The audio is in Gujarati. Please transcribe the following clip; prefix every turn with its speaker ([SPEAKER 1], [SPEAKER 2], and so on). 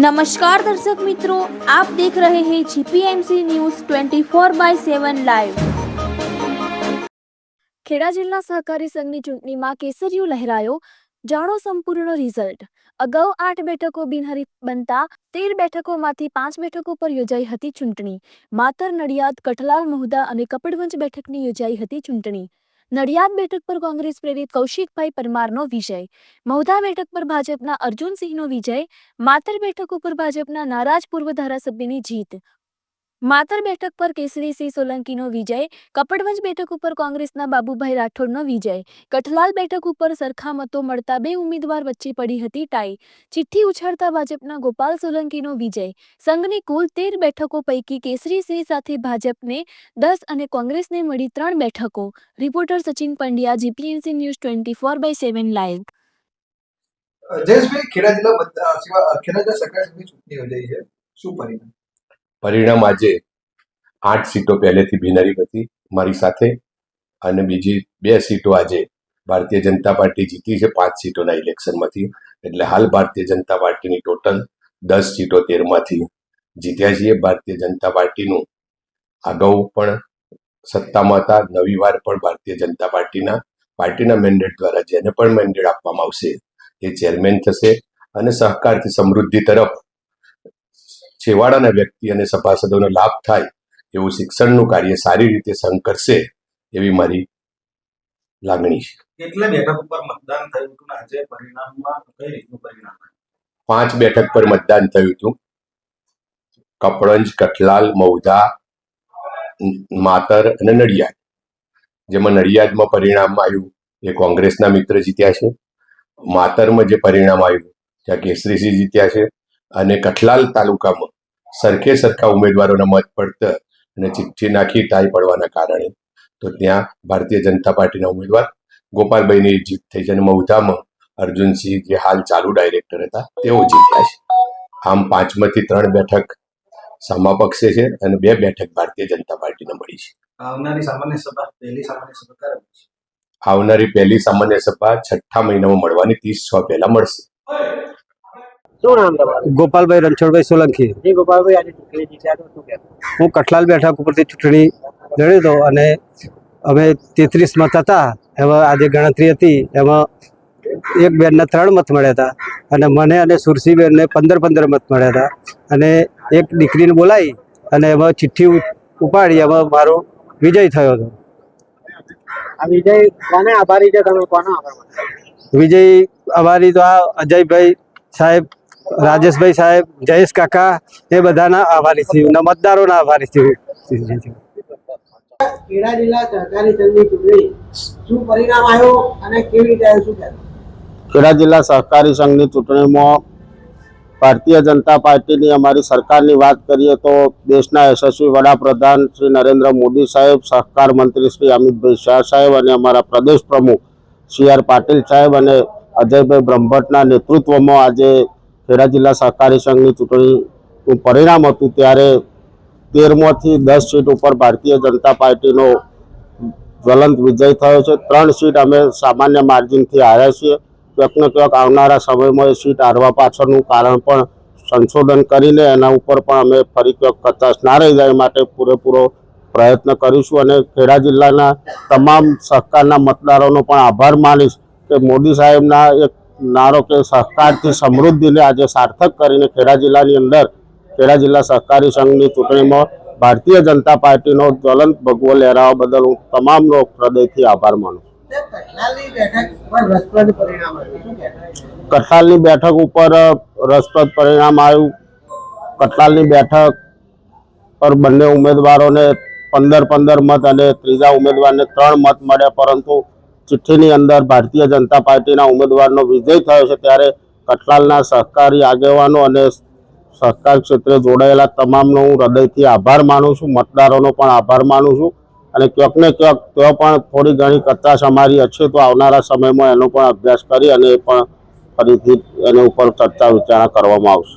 [SPEAKER 1] નમસ્કાર દર્શક મિત્રો આપ દેખ રહે હે GPMC news 24 by 7 live
[SPEAKER 2] Kheda જિલ્લા સહકારી સંઘની ચૂંટણીમાં કેસરીયો લહેરાયો. જાણો સંપૂર્ણ રિઝલ્ટ અગાઉ આઠ બેઠકો બિનહરીફ બનતા તેર બેઠકોમાંથી પાંચ બેઠકો પર યોજાઈ હતી ચૂંટણી. માતર નડિયાદ, કઠલાલ, મહુદા અને કપડવંજ બેઠકની યોજાઈ હતી ચૂંટણી. નડિયાદ બેઠક પર કોંગ્રેસ પ્રેરિત કૌશિકભાઈ પરમારનો વિજય. મહુધા બેઠક પર ભાજપના અર્જુનસિંહનો વિજય. માતર બેઠક ઉપર ભાજપના નારાજ પૂર્વ ધારાસભ્યની જીત. માતર બેઠક પર કેસરીસિંહ સોલંકીનો વિજય, કપડવંજ બેઠક ઉપર કોંગ્રેસના બાબુભાઈ રાઠોડનો વિજય, કઠલાલ બેઠક ઉપર સરખા મતો મળતા બે ઉમેદવાર વચ્ચે પડી હતી ટાઈ. ચિઠ્ઠી ઉછાળતા ભાજપના ગોપાલ સોલંકીનો વિજય. સંઘની કુલ તેર બેઠકો પૈકી કેસરીસિંહ સાથે ભાજપને દસ અને કોંગ્રેસને મળી ત્રણ બેઠકો. Reporter Sachin Pandya, GPMC news twenty four by seven live.
[SPEAKER 3] Jayeshbhai, Kheda જિલ્લા ખેડા જિલ્લા સરકાર ચૂંટણી યોજાઈ છે. શું પરિણામ?
[SPEAKER 4] પરિણામ આજે આઠ સીટો પહેલેથી બિનહરીફ હતી મારી સાથે અને બીજી બે સીટો આજે ભારતીય જનતા પાર્ટી જીતી છે પાંચ સીટોના ઇલેક્શનમાંથી. એટલે હાલ ભારતીય જનતા પાર્ટીની ટોટલ દસ સીટો તેરમાંથી જીત્યા છીએ. ભારતીય જનતા પાર્ટીનું અગાઉ પણ સત્તામાં હતા, નવી વાર પણ ભારતીય જનતા પાર્ટીના પાર્ટીના મેન્ડેટ દ્વારા જેને પણ મેન્ડેટ આપવામાં આવશે એ ચેરમેન થશે અને સહકારથી સમૃદ્ધિ તરફ છેવાડાના વ્યક્તિ અને સભાસદોનો લાભ થાય એવું શિક્ષણનું કાર્ય સારી રીતે સંઘ કરશે એવી મારી લાગણી છે.
[SPEAKER 5] કેટલા બેઠક ઉપર મતદાન થયું હતું આજે પરિણામમાં કઈ રીતનું પરિણામ
[SPEAKER 4] પાંચ બેઠક પર મતદાન થયું હતું. કપડંજ કઠલાલ મૌધા માતર અને નડિયાદ. જેમાં નડિયાદમાં પરિણામ આવ્યું. એ કોંગ્રેસના મિત્ર જીત્યા છે. માતરમાં જે પરિણામ આવ્યું ત્યાં કેસરીસિંહ જીત્યા છે. અને કઠલાલ તાલુકામાં સરખે સરખા ઉમેદવારોના મત પડતા અને ચિઠ્ઠી નાખી ટાઈ પડવાના કારણે તો ત્યાં ભારતીય જનતા પાર્ટીના ઉમેદવાર ગોપાલભાઈની જીત થઈ છે અને મૌધામાં અર્જુનસિંહ જે હાલ ચાલુ ડાયરેક્ટર હતા તેઓ જીત્યા છે. આમ પાંચમાંથી ત્રણ બેઠક સામા પક્ષે છે અને બે બેઠક ભારતીય જનતા પાર્ટીને મળી છે.
[SPEAKER 5] આવનારી સામાન્ય સભા પહેલી સામાન્ય સભા ક્યારે
[SPEAKER 4] આવનારી પહેલી સામાન્ય સભા છઠ્ઠા મહિનામાં મળવાની ત્રીસ છ પહેલા મળશે.
[SPEAKER 6] શું નામ તમારું?
[SPEAKER 7] ગોપાલભાઈ રણછોડભાઈ સોલંકી.
[SPEAKER 6] જી ગોપાલભાઈ આજે ચૂંટણી જીત્યા તો શું કહેવું
[SPEAKER 7] હું કઠલાલ બેઠક ઉપરથી ચૂંટણી લડ્યો હતો અને અમે તેત્રીસ મત હતા એમાં આજે ગણતરી હતી એમાં એક બેનને ત્રણ મત મળ્યા હતા અને મને અને સુરસીબેનને પંદર પંદર મત મળ્યા હતા. અને એક દીકરીને બોલાવી અને એમાં ચિઠ્ઠી ઉપાડી એમાં મારો વિજય થયો હતો.
[SPEAKER 6] આ વિજય કોને આભારી છે? તમે કોનો આભાર
[SPEAKER 7] વિજય અમારી તો આ અજયભાઈ સાહેબ રાજેશભાઈ સાહેબ જયેશ કાકા એ બધાના આભારી થયું મતદારોના આભારી થયું
[SPEAKER 6] ખેડા જિલ્લા સહકારી સંઘની ચૂંટણી શું પરિણામ આવ્યું અને કેવી રીતે આવ્યું શું
[SPEAKER 8] ખેડા જિલ્લા સહકારી સંઘની ચૂંટણીમાં ભારતીય જનતા પાર્ટીની અમારી સરકારની વાત કરીએ તો દેશના યશસ્વી વડાપ્રધાન શ્રી નરેન્દ્ર મોદી સાહેબ સહકાર મંત્રી શ્રી અમિતભાઈ શાહ સાહેબ અને અમારા પ્રદેશ પ્રમુખ સી આર પાટીલ સાહેબ અને અજયભાઈ બ્રહ્મભટ્ટના નેતૃત્વમાં આજે ખેડા જિલ્લા સહકારી સંઘની ચૂંટણીનું પરિણામ હતું ત્યારે તેરમાંથી દસ સીટ ઉપર ભારતીય જનતા પાર્ટીનો જ્વલંત વિજય થયો છે. ત્રણ સીટ અમે સામાન્ય માર્જિનથી હાર્યા છીએ. ક્યાંક ને ક્યાંક આવનારા સમયમાં એ સીટ હારવા પાછળનું કારણ પણ સંશોધન કરીને એના ઉપર પણ અમે ફરી ક્યાંક કચાશ ના રહી જાય માટે પૂરેપૂરો પ્રયત્ન કરીશું અને ખેડા જિલ્લાના તમામ સહકારના મતદારોનો પણ આભાર માનીશ કે મોદી સાહેબના એક નારો કે સહકારથી સમૃદ્ધિને આજે સાર્થક કરીને ખેડા જિલ્લાની અંદર ખેડા જિલ્લા સહકારી સંઘની ચૂંટણીમાં ભારતીય જનતા પાર્ટીનો જ્વલંત ભગવો લહેરાવા બદલ હું તમામનો હૃદયથી આભાર માનું
[SPEAKER 6] કઠલાલની બેઠક પર રસપ્રદ પરિણામ આવ્યું. શું કહેવું
[SPEAKER 8] બેઠક ઉપર રસપ્રદ પરિણામ આવ્યું. કઠલાલની બેઠક પર બંને ઉમેદવારોને પંદર પંદર મત અને ત્રીજા ઉમેદવારને ત્રણ મત મળ્યા પરંતુ ચિઠ્ઠીની અંદર ભારતીય જનતા પાર્ટીના ઉમેદવારનો વિજય થયો છે ત્યારે કઠલાલના સહકારી આગેવાનો અને સહકાર ક્ષેત્રે જોડાયેલા તમામનો હું હૃદયથી આભાર માનું છું. મતદારોનો પણ આભાર માનું છું. અને ક્યાંક ને ક્યાંક તેઓ પણ થોડી ઘણી કચાશ અમારી હશે તો આવનારા સમયમાં એનો પણ અભ્યાસ કરી અને એ પણ ફરીથી એના ઉપર ચર્ચા વિચારણા કરવામાં આવશે.